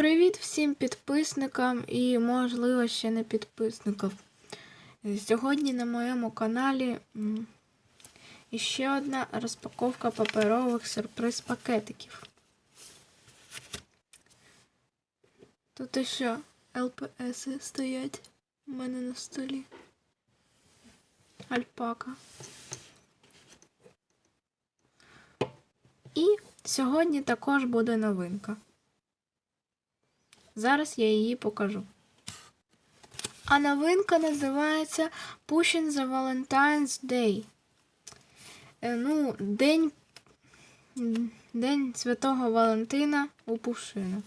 Привіт всім підписникам і, можливо, ще не підписникам. Сьогодні на моєму каналі м, іще одна розпаковка паперових сюрприз пакетиків. Тут ще ЛПС стоять у мене на столі. Альпака. І сьогодні також буде новинка. Зараз я її покажу. А новинка називається Pushing the Valentine's Day. Е, Ну, День День Святого Валентина у Пушина.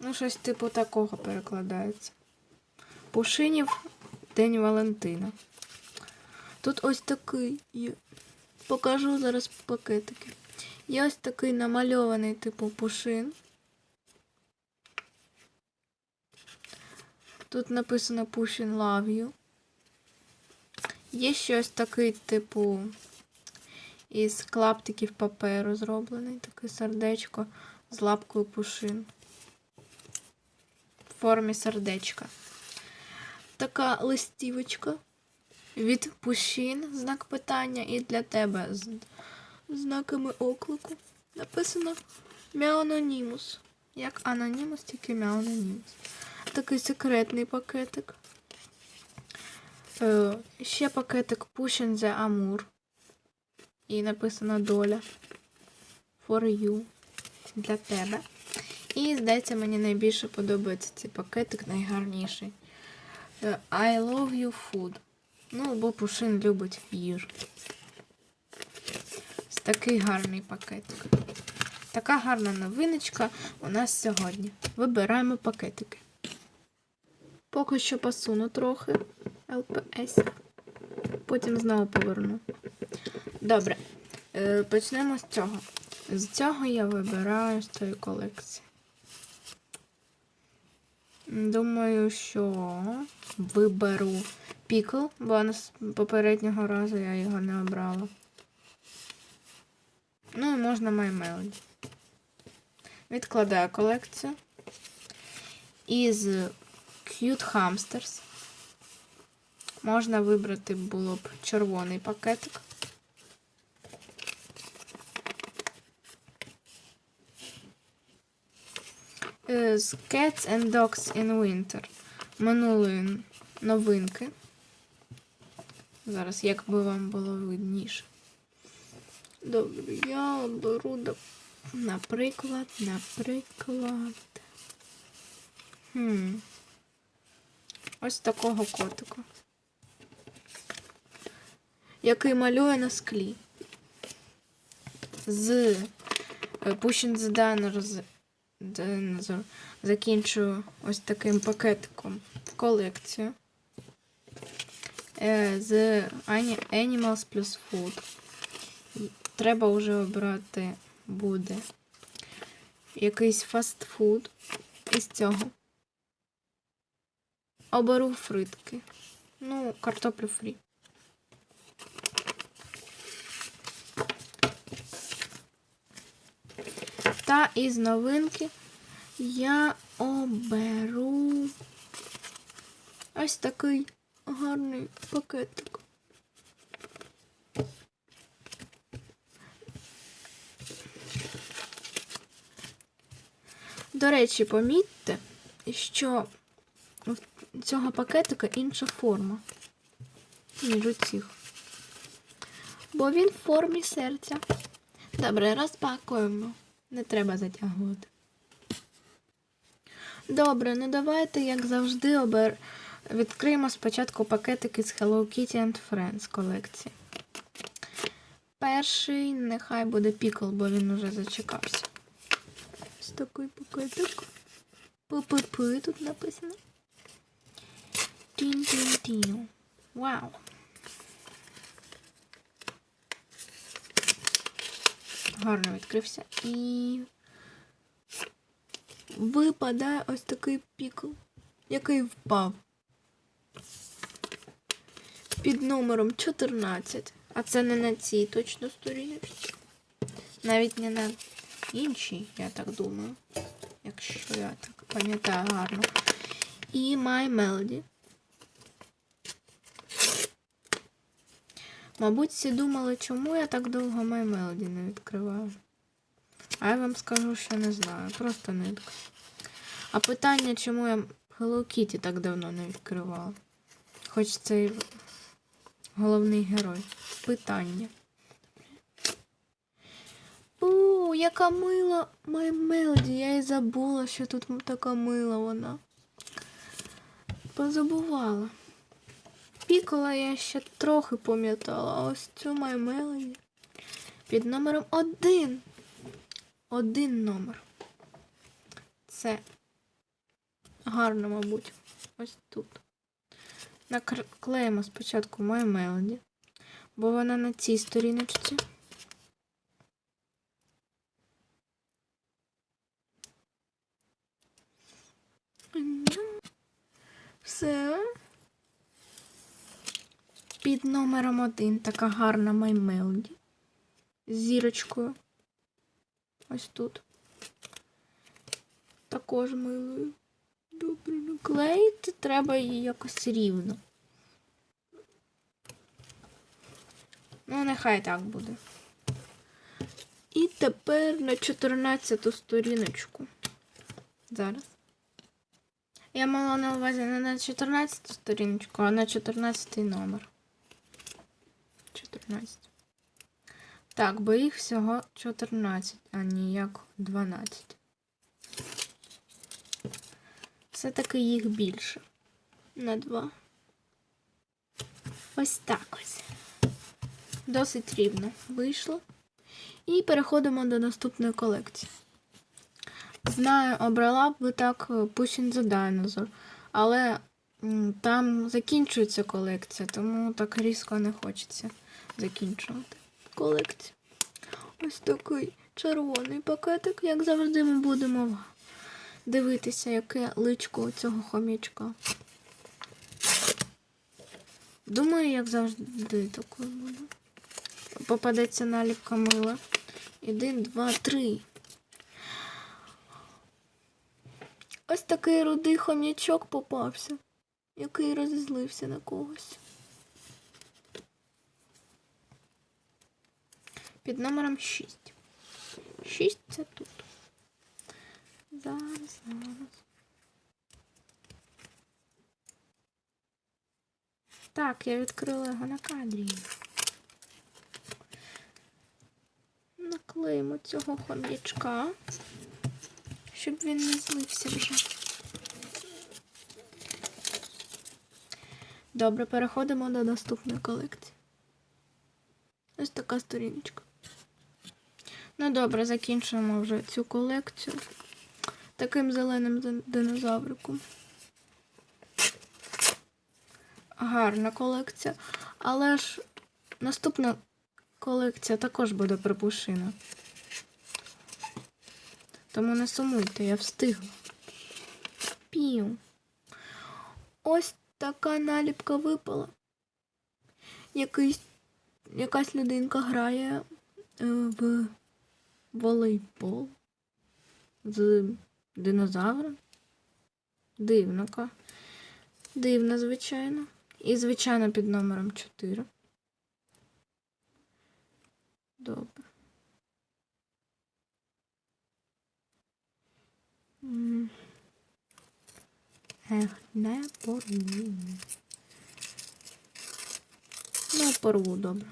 Ну, щось типу такого перекладається. Пушинів День Валентина. Тут ось такий є. Покажу зараз пакетики. Є ось такий намальований типу пушин. Тут написано Pushing Love You. Є щось такий, типу, із клаптиків паперу зроблений, таке сердечко з лапкою пушин. В формі сердечка. Така листівочка від пушин, знак питання, і для тебе з знаками оклику. Написано Мяононімус. Як анонімус, тільки Мяононімус такий секретний пакетик. Е, ще пакетик Pushing the Amour. І написано доля. For you. Для тебе. І, здається, мені найбільше подобається цей пакетик, найгарніший. Е, I love you food. Ну, бо Пушин любить їжу. Ось такий гарний пакетик. Така гарна новиночка у нас сьогодні. Вибираємо пакетики. Поки що посуну трохи ЛПС. Потім знову поверну. Добре. Е, Почнемо з цього. З цього я вибираю з цієї колекції. Думаю, що виберу пікл, бо з попереднього разу я його не обрала. Ну і можна My Melody. Відкладаю колекцію. Із Cute Hamsters. Можна вибрати було б червоний пакетик. Е, З Cats and Dogs in Winter. Минулої новинки. Зараз, як би вам було видніше. Добре, я беру, наприклад, наприклад. Хм. Ось такого котика. Який малює на склі. З the Diner закінчую ось таким пакетиком в колекцію. Е, З Animals plus Food. Треба вже обрати буде якийсь фастфуд із цього. Оберу фритки. Ну, картоплю фрі. Та із новинки я оберу ось такий гарний пакетик. До речі, помітьте, що цього пакетика інша форма, ніж у цих. Бо він в формі серця. Добре, розпакуємо. Не треба затягувати. Добре, ну давайте, як завжди, обер... відкриємо спочатку пакетики з Hello Kitty and Friends колекції. Перший нехай буде пікл, бо він уже зачекався. Ось такий пакетик. ППП тут написано. Тін-тін-тін. Вау. Гарно відкрився. І випадає ось такий пікл, який впав. Під номером 14. А це не на цій точно сторінці. Навіть не на іншій, я так думаю. Якщо я так пам'ятаю гарно. І My Melody. Мабуть, всі думали, чому я так довго My Melody не відкриваю. А я вам скажу, що не знаю. Просто не відкриваю. А питання, чому я Hello Kitty так давно не відкривала? Хоч це і головний герой. Питання. У, яка мила My Melody. Я і забула, що тут така мила вона. Позабувала. Пікола я ще трохи пам'ятала, ось цю Melody під номером один. Один номер. Це гарно, мабуть. Ось тут. Наклеїмо спочатку My Melody, бо вона на цій сторіночці. Все. Під номером один така гарна My. З зірочкою. Ось тут. Також милою. Добре, наклеїти треба її якось рівно. Ну, нехай так буде. І тепер на 14 сторіночку. Зараз. Я мала на увазі не на 14 сторіночку, а на 14 номер. 14. Так, бо їх всього 14, а ніяк 12. Все-таки їх більше. На 2. Ось так ось. Досить рівно вийшло. І переходимо до наступної колекції. Знаю, обрала б ви так Pushing the Dinosaur, але там закінчується колекція, тому так різко не хочеться закінчувати колекцію. Ось такий червоний пакетик, як завжди, ми будемо дивитися, яке личко цього хомячка. Думаю, як завжди такою буде. Попадеться наліпка мила. Один, два, три. Ось такий рудий хомячок попався, який розізлився на когось. Під номером 6. 6 це тут. Зараз, зараз. Так, я відкрила його на кадрі. Наклеїмо цього хом'ячка, щоб він не злився вже. Добре, переходимо до наступної колекції. Ось така сторіночка. Ну добре, закінчуємо вже цю колекцію таким зеленим динозавриком. Гарна колекція. Але ж наступна колекція також буде припушина. Тому не сумуйте, я встигла. Пів. Ось така наліпка випала. Якийсь, якась людинка грає е, в волейбол з динозавром. Дивнока. Дивно, звичайно. І, звичайно, під номером 4. Добре. Ех, не порву. Не порву, добре.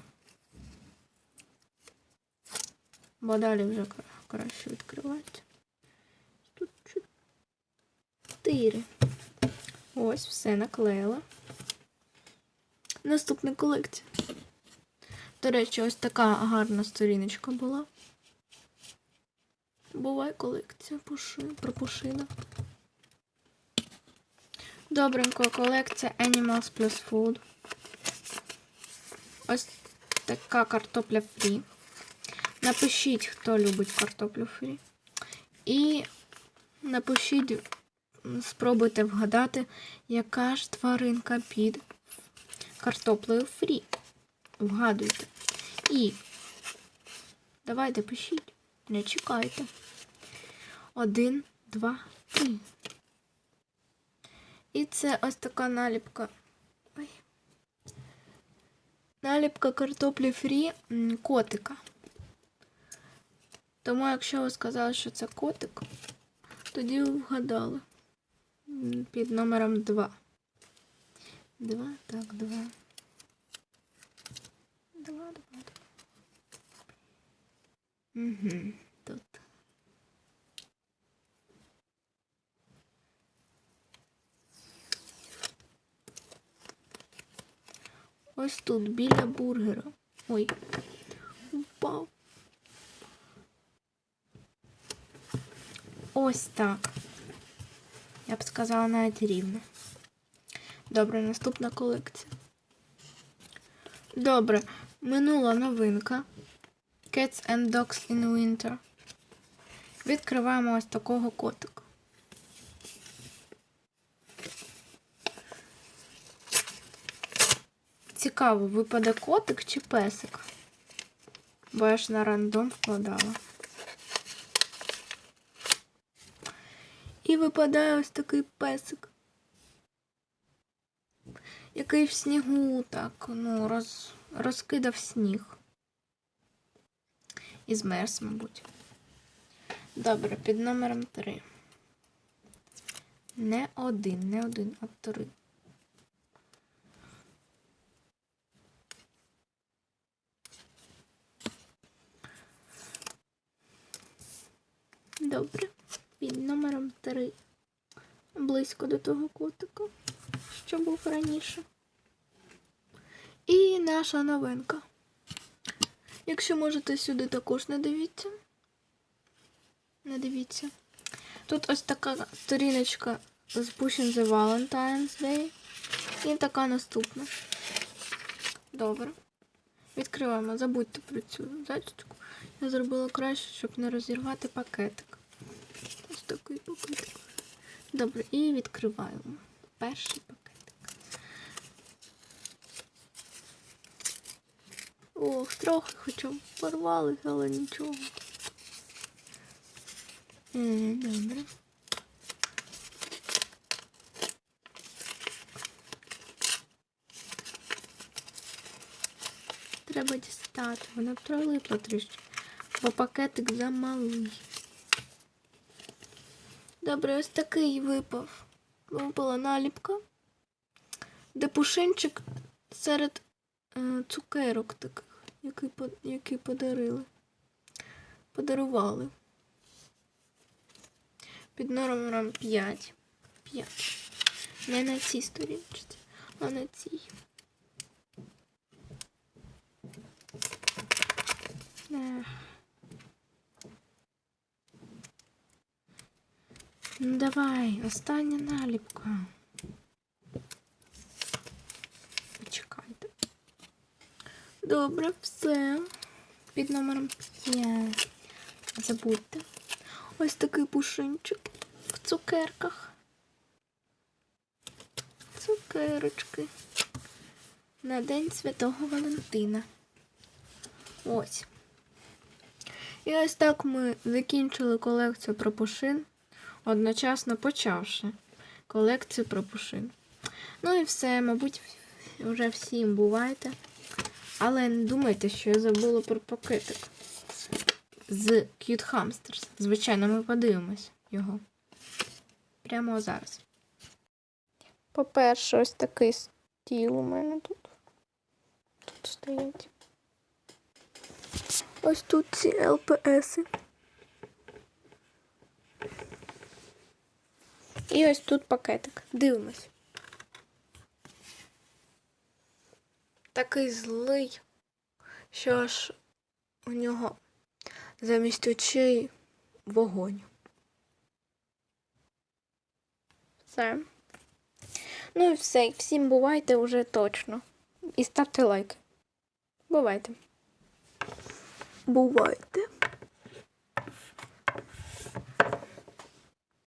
Бо далі вже краще відкривати. Тут чотири. Ось, все наклеїла. Наступна колекція. До речі, ось така гарна сторіночка була. Буває колекція пуши- про пушинок. Добренько, колекція Animals Plus Food. Ось така картопля фрі. Напишіть, хто любить картоплю фрі. І напишіть, спробуйте вгадати, яка ж тваринка під картоплею фрі. Вгадуйте. І давайте пишіть, не чекайте. Один, два, три. І це ось така наліпка. Ой. Наліпка картоплі фрі котика. Тому, якщо ви сказали, що це котик, тоді ви вгадали. Під номером 2. 2, так, 2. 2, 2, 2. Угу, тут. Ось тут, біля бургера. Ой, впав. Ось так. Я б сказала навіть рівно. Добре, наступна колекція. Добре, минула новинка. Cats and Dogs in Winter. Відкриваємо ось такого котика. Цікаво, випаде котик чи песик? Бо я ж на рандом вкладала. І випадає ось такий песик. Який в снігу так, ну, роз, розкидав сніг. І змерз, мабуть. Добре, під номером 3. Не один, не один, а три. Добре. Під 3. Близько до того котика, що був раніше. І наша новинка. Якщо можете сюди також не дивіться. Не дивіться. Тут ось така сторіночка з Pushing the Valentine's Day. І така наступна. Добре. Відкриваємо. Забудьте про цю зачіску. Я зробила краще, щоб не розірвати пакетик. Такий пакетик. Добре, і відкриваємо. Перший пакетик. Ох, трохи хоча б порвалися, але нічого. М, Добре. Треба дістати, вона пролипла трішки, бо пакетик замалий. Добре, ось такий випав. Випала наліпка, де пушинчик серед е, цукерок таких, які, які подарили. Подарували. Під номером 5. 5. Не на цій сторінці, а на цій. Ех. Ну давай, остання наліпка. Почекайте. Добре, все. Під номером 5. Забудьте. Ось такий пушинчик в цукерках. Цукерочки. На День Святого Валентина. Ось. І ось так ми закінчили колекцію про пушин, одночасно почавши колекцію про пушин. Ну і все, мабуть, вже всім бувайте. Але не думайте, що я забула про пакетик з Cute Hamsters. Звичайно, ми подивимось його. Прямо зараз. По-перше, ось такий стіл у мене тут. Тут стоять. Ось тут ці ЛПСи. І ось тут пакетик. Дивимось. Такий злий, що аж у нього замість очей вогонь. Все. Ну і все. Всім бувайте вже точно. І ставте лайки. Бувайте. Бувайте.